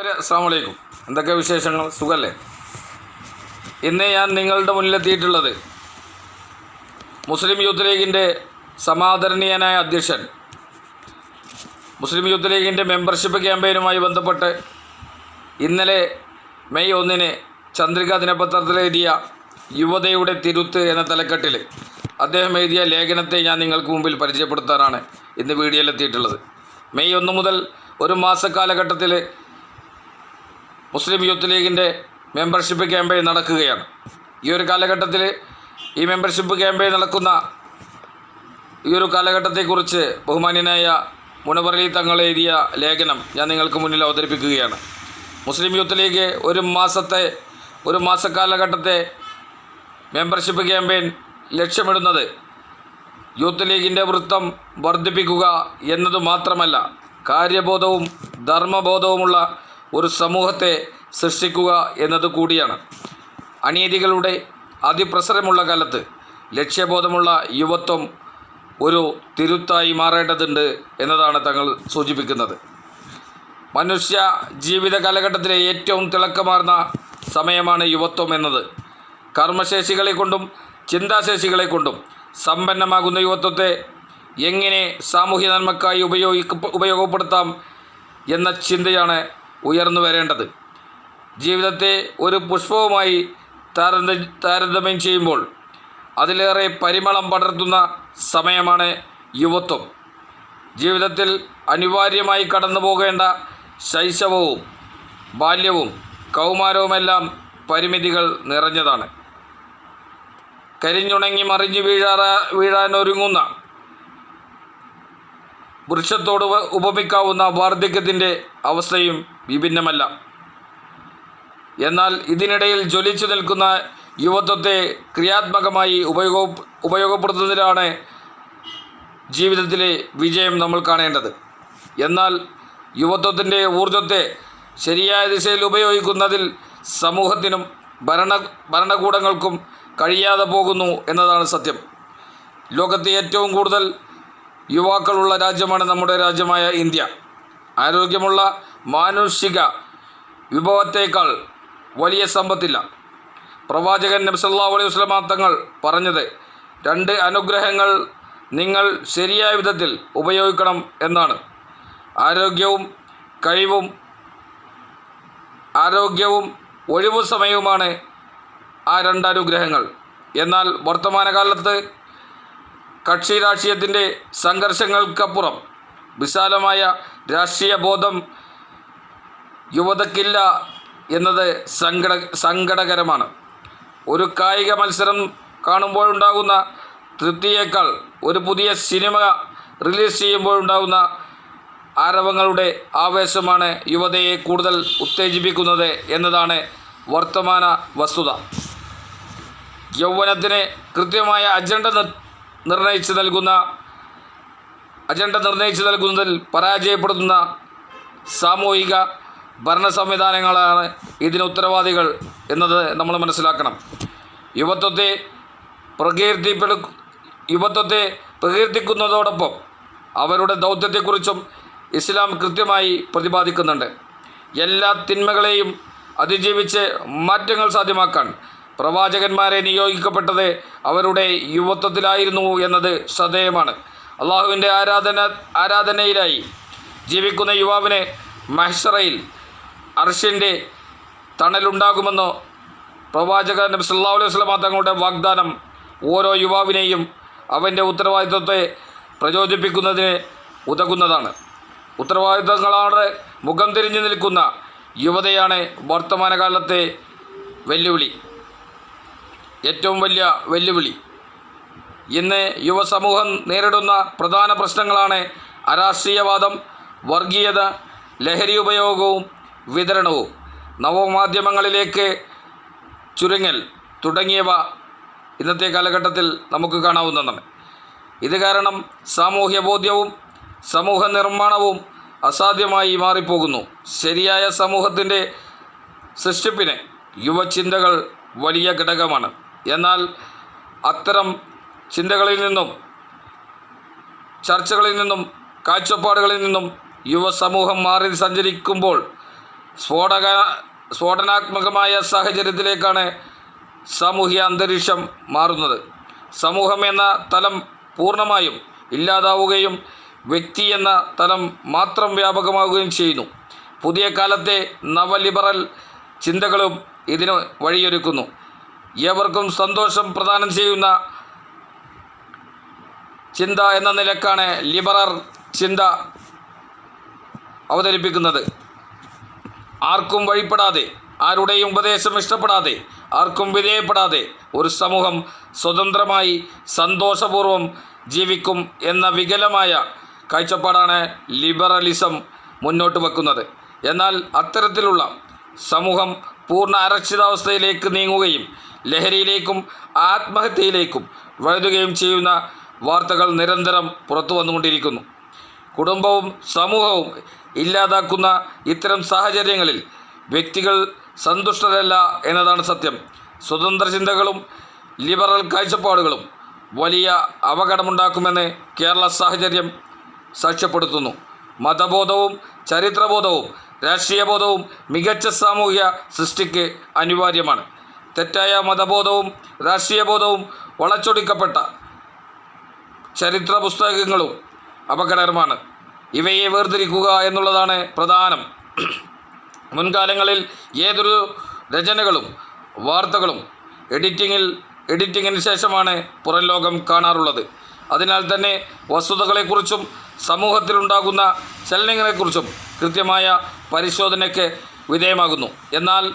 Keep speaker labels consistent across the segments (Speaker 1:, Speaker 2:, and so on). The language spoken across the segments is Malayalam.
Speaker 1: അസ്സാം വലൈക്കും എന്തൊക്കെ വിശേഷങ്ങൾ? സുഖല്ലേ? ഇന്ന് ഞാൻ നിങ്ങളുടെ മുന്നിലെത്തിയിട്ടുള്ളത് മുസ്ലിം യൂത്ത് ലീഗിന്റെ സമാദരണീയനായ അധ്യക്ഷൻ മുസ്ലിം യൂത്ത് ലീഗിന്റെ മെമ്പർഷിപ്പ് ക്യാമ്പയിനുമായി ബന്ധപ്പെട്ട് ഇന്നലെ മെയ് ഒന്നിന് ചന്ദ്രിക ദിനപത്രത്തിലെഴുതിയ യുവതയുടെ തിരുത്ത് എന്ന തലക്കെട്ടിൽ അദ്ദേഹം എഴുതിയ ലേഖനത്തെ ഞാൻ നിങ്ങൾക്ക് മുമ്പിൽ പരിചയപ്പെടുത്താനാണ് ഇന്ന് വീഡിയോയിലെത്തിയിട്ടുള്ളത് മെയ് ഒന്ന് മുതൽ ഒരു മാസ കാലഘട്ടത്തിൽ മുസ്ലിം യൂത്ത് ലീഗിന്റെ മെമ്പർഷിപ്പ് ക്യാമ്പയിൻ നടക്കുകയാണ്. ഈ ഒരു കാലഘട്ടത്തിൽ ഈ മെമ്പർഷിപ്പ് ക്യാമ്പയിൻ നടക്കുന്ന ഈ ഒരു കാലഘട്ടത്തെക്കുറിച്ച് ബഹുമാന്യനായ മുനവറലി തങ്ങൾ എഴുതിയ ലേഖനം ഞാൻ നിങ്ങൾക്ക് മുന്നിൽ അവതരിപ്പിക്കുകയാണ്. മുസ്ലിം യൂത്ത് ലീഗ് ഒരു മാസത്തെ ഒരു മാസക്കാലഘട്ടത്തെ മെമ്പർഷിപ്പ് ക്യാമ്പയിൻ ലക്ഷ്യമിടുന്നത് യൂത്ത് ലീഗിന്റെ വൃത്തം വർദ്ധിപ്പിക്കുക എന്നതു മാത്രമല്ല കാര്യബോധവും ധർമ്മബോധവുമുള്ള ഒരു സമൂഹത്തെ സൃഷ്ടിക്കുക എന്നത് കൂടിയാണ്. അനീതികളുടെ അതിപ്രസരമുള്ള കാലത്ത് ലക്ഷ്യബോധമുള്ള യുവത്വം ഒരു തിരുത്തായി മാറേണ്ടതുണ്ട് എന്നതാണ് തങ്ങൾ സൂചിപ്പിക്കുന്നത്. മനുഷ്യ ജീവിത കാലഘട്ടത്തിലെ ഏറ്റവും തിളക്കമാർന്ന സമയമാണ് യുവത്വം എന്നത്. കർമ്മശേഷികളെ കൊണ്ടും ചിന്താശേഷികളെ കൊണ്ടും സമ്പന്നമാകുന്ന യുവത്വത്തെ എങ്ങനെ സാമൂഹ്യ നന്മക്കായി ഉപയോഗിക്ക ഉപയോഗപ്പെടുത്താം എന്ന ചിന്തയാണ് ഉയർന്നു വരേണ്ടത്. ജീവിതത്തെ ഒരു പുഷ്പവുമായി താരത താരതമ്യം ചെയ്യുമ്പോൾ അതിലേറെ പരിമളം പടർത്തുന്ന സമയമാണ് യുവത്വം. ജീവിതത്തിൽ അനിവാര്യമായി കടന്നു പോകേണ്ട ശൈശവവും ബാല്യവും കൗമാരവുമെല്ലാം പരിമിതികൾ നിറഞ്ഞതാണ്. കരിഞ്ഞുണങ്ങി മറിഞ്ഞു വീഴാറ വീഴാനൊരുങ്ങുന്ന വൃക്ഷത്തോട് ഉപമിക്കാവുന്ന വാർദ്ധക്യത്തിന്റെ അവസ്ഥയും വിഭിന്നമല്ല. എന്നാൽ ഇതിനിടയിൽ ജ്വലിച്ചു നിൽക്കുന്ന യുവത്വത്തെ ക്രിയാത്മകമായി ഉപയോഗ ഉപയോഗപ്പെടുത്തുന്നതിലാണ് ജീവിതത്തിലെ വിജയം നമ്മൾ കാണേണ്ടത്. എന്നാൽ യുവത്വത്തിന്റെ ഊർജത്തെ ശരിയായ ദിശയിൽ ഉപയോഗിക്കുന്നതിൽ സമൂഹത്തിനും ഭരണ ഭരണകൂടങ്ങൾക്കും കഴിയാതെ പോകുന്നു എന്നതാണ് സത്യം. ലോകത്തെ ഏറ്റവും കൂടുതൽ യുവാക്കളുള്ള രാജ്യമാണ് നമ്മുടെ രാജ്യമായ ഇന്ത്യ. ആരോഗ്യമുള്ള മാനുഷിക വിഭവത്തേക്കാൾ വലിയ സമ്പത്തില്ല. പ്രവാചകൻ നബ്സല്ലാ അലൈഹി വസ്ലമാ തങ്ങൾ പറഞ്ഞത് രണ്ട് അനുഗ്രഹങ്ങൾ നിങ്ങൾ ശരിയായ വിധത്തിൽ ഉപയോഗിക്കണം എന്നാണ്. ആരോഗ്യവും കഴിവും ആരോഗ്യവും ഒഴിവു സമയവുമാണ് ആ രണ്ട് അനുഗ്രഹങ്ങൾ. എന്നാൽ വർത്തമാനകാലത്ത് കക്ഷി രാഷ്ട്രീയത്തിന്റെ സംഘർഷങ്ങൾക്കപ്പുറം വിശാലമായ രാഷ്ട്രീയ ബോധം യുവതക്കില്ല എന്നത് സങ്കട സങ്കടകരമാണ്. ഒരു കായിക മത്സരം കാണുമ്പോഴുണ്ടാകുന്ന തൃപ്തിയേക്കാൾ ഒരു പുതിയ സിനിമ റിലീസ് ചെയ്യുമ്പോഴുണ്ടാകുന്ന ആരവങ്ങളുടെ ആവേശമാണ് യുവതയെ കൂടുതൽ ഉത്തേജിപ്പിക്കുന്നത് എന്നതാണ് വർത്തമാന വസ്തുത. യൗവനത്തിന് കൃത്യമായ അജണ്ട നിർണയിച്ച് നൽകുന്ന അജണ്ട നിർണയിച്ചു നൽകുന്നതിൽ പരാജയപ്പെടുത്തുന്ന സാമൂഹിക ഭരണ സംവിധാനങ്ങളാണ് ഇതിന് ഉത്തരവാദികൾ എന്നത് നമ്മൾ മനസ്സിലാക്കണം. യുവത്വത്തെ പ്രകീർത്തിപ്പെടു യുവത്വത്തെ പ്രകീർത്തിക്കുന്നതോടൊപ്പം അവരുടെ ദൗത്യത്തെക്കുറിച്ചും ഇസ്ലാം കൃത്യമായി പ്രതിപാദിക്കുന്നുണ്ട്. എല്ലാ തിന്മകളെയും അതിജീവിച്ച് മാറ്റങ്ങൾ സാധ്യമാക്കാൻ പ്രവാചകന്മാരെ നിയോഗിക്കപ്പെട്ടത് അവരുടെ യുവത്വത്തിലായിരുന്നു എന്നത് ശ്രദ്ധേയമാണ്. അള്ളാഹുവിന്റെ ആരാധന ആരാധനയിലായി ജീവിക്കുന്ന യുവാവിന് മഹ്സറയിൽ അർഷിന്റെ തണലുണ്ടാകുമെന്നോ പ്രവാചക നബി സല്ലല്ലാഹു അലൈഹി വസല്ലമ തങ്ങളുടെ വാഗ്ദാനം ഓരോ യുവാവിനെയും അവന്റെ ഉത്തരവാദിത്വത്തെ പ്രചോദിപ്പിക്കുന്നതിന് ഉതകുന്നതാണ്. ഉത്തരവാദിത്തങ്ങളാണ് മുഖം തിരിഞ്ഞു നിൽക്കുന്ന യുവതയാണ് വർത്തമാനകാലത്തെ വെല്ലുവിളി. ഏറ്റവും വലിയ വെല്ലുവിളി. ഇന്ന് യുവസമൂഹം നേരിടുന്ന പ്രധാന പ്രശ്നങ്ങളാണ് അരാഷ്ട്രീയവാദം വർഗീയത ലഹരി ഉപയോഗവും വിതരണവും. നവമാധ്യമങ്ങളിലേക്ക് ചുരുങ്ങൽ തുടങ്ങിയവ ഇന്നത്തെ കാലഘട്ടത്തിൽ നമുക്ക് കാണാവുന്നതാണ്. ഇത് കാരണം സാമൂഹ്യ ബോധ്യവും സമൂഹ നിർമ്മാണവും അസാധ്യമായി മാറിപ്പോകുന്നു. ശരിയായ സമൂഹത്തിന്റെ സൃഷ്ടിപ്പിന് യുവചിന്തകൾ വലിയ ഘടകമാണ്. എന്നാൽ അത്തരം ചിന്തകളിൽ നിന്നും ചർച്ചകളിൽ നിന്നും കാഴ്ചപ്പാടുകളിൽ നിന്നും യുവസമൂഹം മാറി സഞ്ചരിക്കുമ്പോൾ സ്ഫോടക സ്ഫോടനാത്മകമായ സാഹചര്യത്തിലേക്കാണ് സാമൂഹ്യ അന്തരീക്ഷം മാറുന്നത്. സമൂഹം എന്ന തലം പൂർണമായും ഇല്ലാതാവുകയും വ്യക്തി എന്ന തലം മാത്രം വ്യാപകമാവുകയും ചെയ്യുന്നു. പുതിയ കാലത്തെ നവലിബറൽ ചിന്തകളും ഇതിന് വഴിയൊരുക്കുന്നു. ഏവർക്കും സന്തോഷം പ്രദാനം ചെയ്യുന്ന ചിന്ത എന്ന നിലക്കാണ് ലിബറർ ചിന്ത അവതരിപ്പിക്കുന്നത്. ആർക്കും വഴിപ്പെടാതെ ആരുടെയും ഉപദേശം ഇഷ്ടപ്പെടാതെ ആർക്കും വിധേയപ്പെടാതെ ഒരു സമൂഹം സ്വതന്ത്രമായി സന്തോഷപൂർവം ജീവിക്കും എന്ന വികലമായ കാഴ്ചപ്പാടാണ് ലിബറലിസം മുന്നോട്ട് വെക്കുന്നത്. എന്നാൽ അത്തരത്തിലുള്ള സമൂഹം പൂർണ അരക്ഷിതാവസ്ഥയിലേക്ക് നീങ്ങുകയും ലഹരിയിലേക്കും ആത്മഹത്യയിലേക്കും വഴുതുകയും ചെയ്യുന്ന വാർത്തകൾ നിരന്തരം പുറത്തു വന്നുകൊണ്ടിരിക്കുന്നു. കുടുംബവും സമൂഹവും ഇല്ലാതാക്കുന്ന ഇത്തരം സാഹചര്യങ്ങളിൽ വ്യക്തികൾ സന്തുഷ്ടരല്ല എന്നതാണ് സത്യം. സ്വതന്ത്ര ചിന്തകളും ലിബറൽ കാഴ്ചപ്പാടുകളും വലിയ അപകടമുണ്ടാക്കുമെന്ന് കേരള സാഹചര്യം സാക്ഷ്യപ്പെടുത്തുന്നു. മതബോധവും ചരിത്രബോധവും രാഷ്ട്രീയബോധവും മികച്ച സാമൂഹ്യ സൃഷ്ടിക്ക് അനിവാര്യമാണ്. തെറ്റായ മതബോധവും രാഷ്ട്രീയബോധവും വളച്ചൊടിക്കപ്പെട്ട ചരിത്ര പുസ്തകങ്ങളും അപകടകരമാണ്. ഇവയെ വേർതിരിക്കുക എന്നുള്ളതാണ് പ്രധാനം. മുൻകാലങ്ങളിൽ ഏതൊരു രചനകളും വാർത്തകളും എഡിറ്റിങ്ങിൽ എഡിറ്റിങ്ങിന് ശേഷമാണ് പുറം ലോകം കാണാറുള്ളത്. അതിനാൽ തന്നെ വസ്തുതകളെക്കുറിച്ചും സമൂഹത്തിലുണ്ടാകുന്ന ചലനങ്ങളെക്കുറിച്ചും കൃത്യമായ പരിശോധനയ്ക്ക് വിധേയമാകുന്നു. എന്നാൽ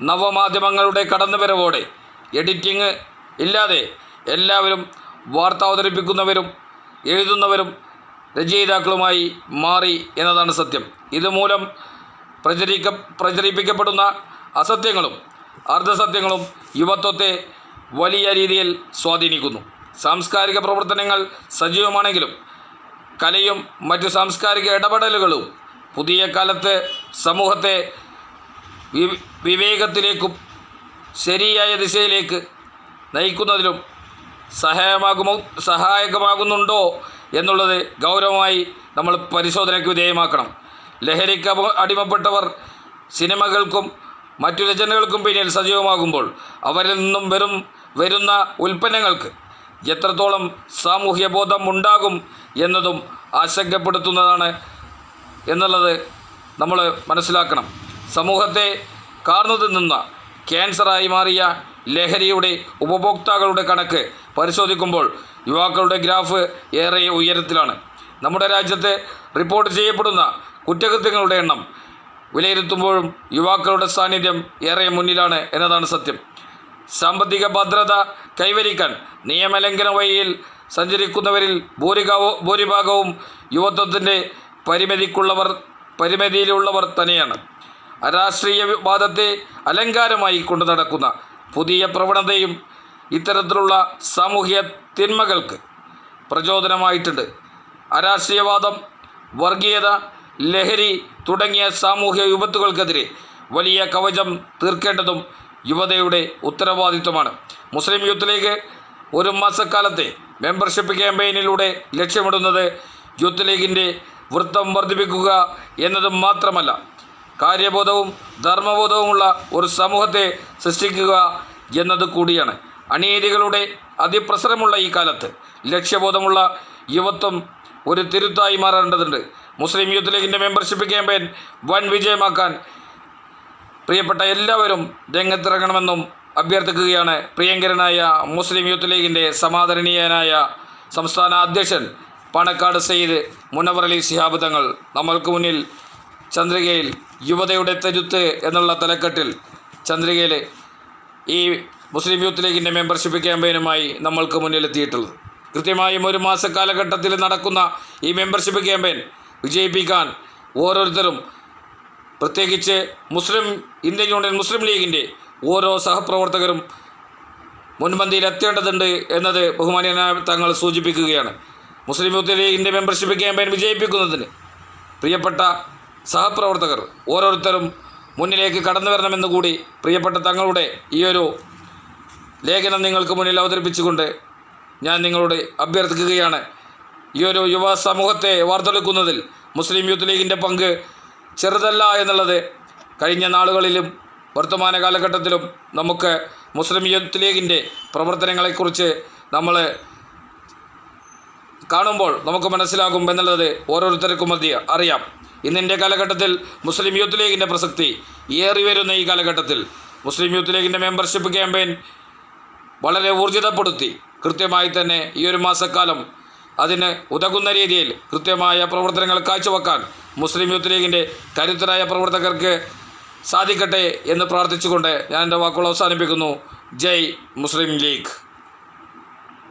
Speaker 1: നവമാധ്യമങ്ങളുടെ കടന്നുവരവോടെ എഡിറ്റിംഗ് ഇല്ലാതെ എല്ലാവരും വാർത്ത അവതരിപ്പിക്കുന്നവരും എഴുതുന്നവരും രചയിതാക്കളുമായി മാറി എന്നതാണ് സത്യം. ഇതുമൂലം പ്രചരിക്ക പ്രചരിപ്പിക്കപ്പെടുന്ന അസത്യങ്ങളും അർദ്ധസത്യങ്ങളും യുവത്വത്തെ വലിയ രീതിയിൽ സ്വാധീനിക്കുന്നു. സാംസ്കാരിക പ്രവർത്തനങ്ങൾ സജീവമാണെങ്കിലും കലയും മറ്റു സാംസ്കാരിക ഇടപെടലുകളും പുതിയ കാലത്ത് സമൂഹത്തെ വിവേകത്തിലേക്കും ശരിയായ ദിശയിലേക്ക് നയിക്കുന്നതിലും സഹായമാകുമോ സഹായകമാകുന്നുണ്ടോ എന്നുള്ളത് ഗൗരവമായി നമ്മൾ പരിശോധനയ്ക്ക് വിധേയമാക്കണം. ലഹരിക്ക് അടിമപ്പെട്ടവർ സിനിമകൾക്കും മറ്റു രചനകൾക്കും പിന്നിൽ സജീവമാകുമ്പോൾ അവരിൽ നിന്നും വെറും വരുന്ന ഉൽപ്പന്നങ്ങൾക്ക് എത്രത്തോളം സാമൂഹ്യ ബോധം ഉണ്ടാകും എന്നതും ആശങ്കപ്പെടുത്തുന്നതാണ് എന്നുള്ളത് നമ്മൾ മനസ്സിലാക്കണം. സമൂഹത്തെ കാർന്നു തിന്നുന്ന ക്യാൻസറായി മാറിയ ലഹരിയുടെ ഉപഭോക്താക്കളുടെ കണക്ക് പരിശോധിക്കുമ്പോൾ യുവാക്കളുടെ ഗ്രാഫ് ഏറെ ഉയരത്തിലാണ്. നമ്മുടെ രാജ്യത്ത് റിപ്പോർട്ട് ചെയ്യപ്പെടുന്ന കുറ്റകൃത്യങ്ങളുടെ എണ്ണം വിലയിരുത്തുമ്പോഴും യുവാക്കളുടെ സാന്നിധ്യം ഏറെ മുന്നിലാണ് എന്നതാണ് സത്യം. സാമ്പത്തിക ഭദ്രത കൈവരിക്കാൻ നിയമലംഘന വഴിയിൽ സഞ്ചരിക്കുന്നവരിൽ ഭൂരികാവോ ഭൂരിഭാഗവും യുവത്വത്തിന്റെ പരിമിതിക്കുള്ളവർ പരിമിതിയിലുള്ളവർ തന്നെയാണ്. അരാഷ്ട്രീയ വാദത്തെ അലങ്കാരമായി കൊണ്ടു നടക്കുന്ന പുതിയ പ്രവണതയും ഇത്തരത്തിലുള്ള സാമൂഹ്യ തിന്മകൾക്ക് പ്രചോദനമായിട്ടുണ്ട്. അരാഷ്ട്രീയവാദം വർഗീയത ലഹരി തുടങ്ങിയ സാമൂഹ്യ വിപത്തുകൾക്കെതിരെ വലിയ കവചം തീർക്കേണ്ടതും യുവതയുടെ ഉത്തരവാദിത്വമാണ്. മുസ്ലിം യൂത്ത് ലീഗ് ഒരു മാസക്കാലത്തെ മെമ്പർഷിപ്പ് ക്യാമ്പയിനിലൂടെ ലക്ഷ്യമിടുന്നത് യൂത്ത് ലീഗിന്റെ വൃത്തം വർദ്ധിപ്പിക്കുക എന്നതും മാത്രമല്ല കാര്യബോധവും ധർമ്മബോധവുമുള്ള ഒരു സമൂഹത്തെ സൃഷ്ടിക്കുക എന്നത് കൂടിയാണ്. അനീതികളുടെ അതിപ്രസരമുള്ള ഈ കാലത്ത് ലക്ഷ്യബോധമുള്ള യുവത്വം ഒരു തിരുത്തായി മാറേണ്ടതുണ്ട്. മുസ്ലിം യൂത്ത് ലീഗിന്റെ മെമ്പർഷിപ്പ് ക്യാമ്പയിൻ വൻ വിജയമാക്കാൻ പ്രിയപ്പെട്ട എല്ലാവരും രംഗത്തിറങ്ങണമെന്നും അഭ്യർത്ഥിക്കുകയാണ് പ്രിയങ്കരനായ മുസ്ലിം യൂത്ത് ലീഗിന്റെ സമാദരണീയനായ സംസ്ഥാന അധ്യക്ഷൻ പണക്കാട് സെയ്ദ് മുനവർ അലി ശിഹാബ് തങ്ങൾ നമ്മൾക്ക് മുന്നിൽ ചന്ദ്രികയിൽ യുവതയുടെ തെരുത്ത് എന്നുള്ള തലക്കെട്ടിൽ ചന്ദ്രികയിലെ ഈ മുസ്ലിം യൂത്ത് ലീഗിന്റെ മെമ്പർഷിപ്പ് ക്യാമ്പയിനുമായി നമ്മൾക്ക് മുന്നിലെത്തിയിട്ടുള്ളത്. കൃത്യമായും ഒരു മാസ കാലഘട്ടത്തിൽ നടക്കുന്ന ഈ മെമ്പർഷിപ്പ് ക്യാമ്പയിൻ വിജയിപ്പിക്കാൻ ഓരോരുത്തരും പ്രത്യേകിച്ച് മുസ്ലിം ഇന്ത്യൻ യൂണിയൻ മുസ്ലിം ലീഗിന്റെ ഓരോ സഹപ്രവർത്തകരും മുൻപന്തിയിൽ എത്തേണ്ടതുണ്ട് എന്നത് ബഹുമാനിയനായ തങ്ങൾ സൂചിപ്പിക്കുകയാണ്. മുസ്ലിം യൂത്ത് ലീഗിന്റെ മെമ്പർഷിപ്പ് ക്യാമ്പയിൻ വിജയിപ്പിക്കുന്നതിന് പ്രിയപ്പെട്ട സഹപ്രവർത്തകർ ഓരോരുത്തരും മുന്നിലേക്ക് കടന്നു വരണമെന്ന് കൂടി പ്രിയപ്പെട്ട തങ്ങളുടെ ഈയൊരു ലേഖനം നിങ്ങൾക്ക് മുന്നിൽ അവതരിപ്പിച്ചുകൊണ്ട് ഞാൻ നിങ്ങളോട് അഭ്യർത്ഥിക്കുകയാണ്. ഈയൊരു യുവ സമൂഹത്തെ വാർത്തെടുക്കുന്നതിൽ മുസ്ലിം യൂത്ത് ലീഗിന്റെ പങ്ക് ചെറുതല്ല എന്നുള്ളത് കഴിഞ്ഞ നാളുകളിലും വർത്തമാന കാലഘട്ടത്തിലും നമുക്ക് മുസ്ലിം യൂത്ത് ലീഗിന്റെ പ്രവർത്തനങ്ങളെക്കുറിച്ച് നമ്മൾ കാണുമ്പോൾ നമുക്ക് മനസ്സിലാകും എന്നുള്ളത് ഓരോരുത്തർക്കും മതി അറിയാം. ഇന്നിന്റെ കാലഘട്ടത്തിൽ മുസ്ലിം യൂത്ത് ലീഗിന്റെ പ്രസക്തി ഏറി വരുന്ന ഈ കാലഘട്ടത്തിൽ മുസ്ലിം യൂത്ത് ലീഗിന്റെ മെമ്പർഷിപ്പ് ക്യാമ്പയിൻ വളരെ ഊർജിതപ്പെടുത്തി. കൃത്യമായി തന്നെ ഈ ഒരു മാസക്കാലം അതിന് ഉതകുന്ന രീതിയിൽ കൃത്യമായ പ്രവർത്തനങ്ങൾ കാഴ്ചവെക്കാൻ മുസ്ലിം യൂത്ത് ലീഗിന്റെ കരുത്തരായ പ്രവർത്തകർക്ക് സാധിക്കട്ടെ എന്ന് പ്രാർത്ഥിച്ചുകൊണ്ട് ഞാൻ എന്റെ വാക്കുകൾ അവസാനിപ്പിക്കുന്നു. ജയ് മുസ്ലിം ലീഗ്.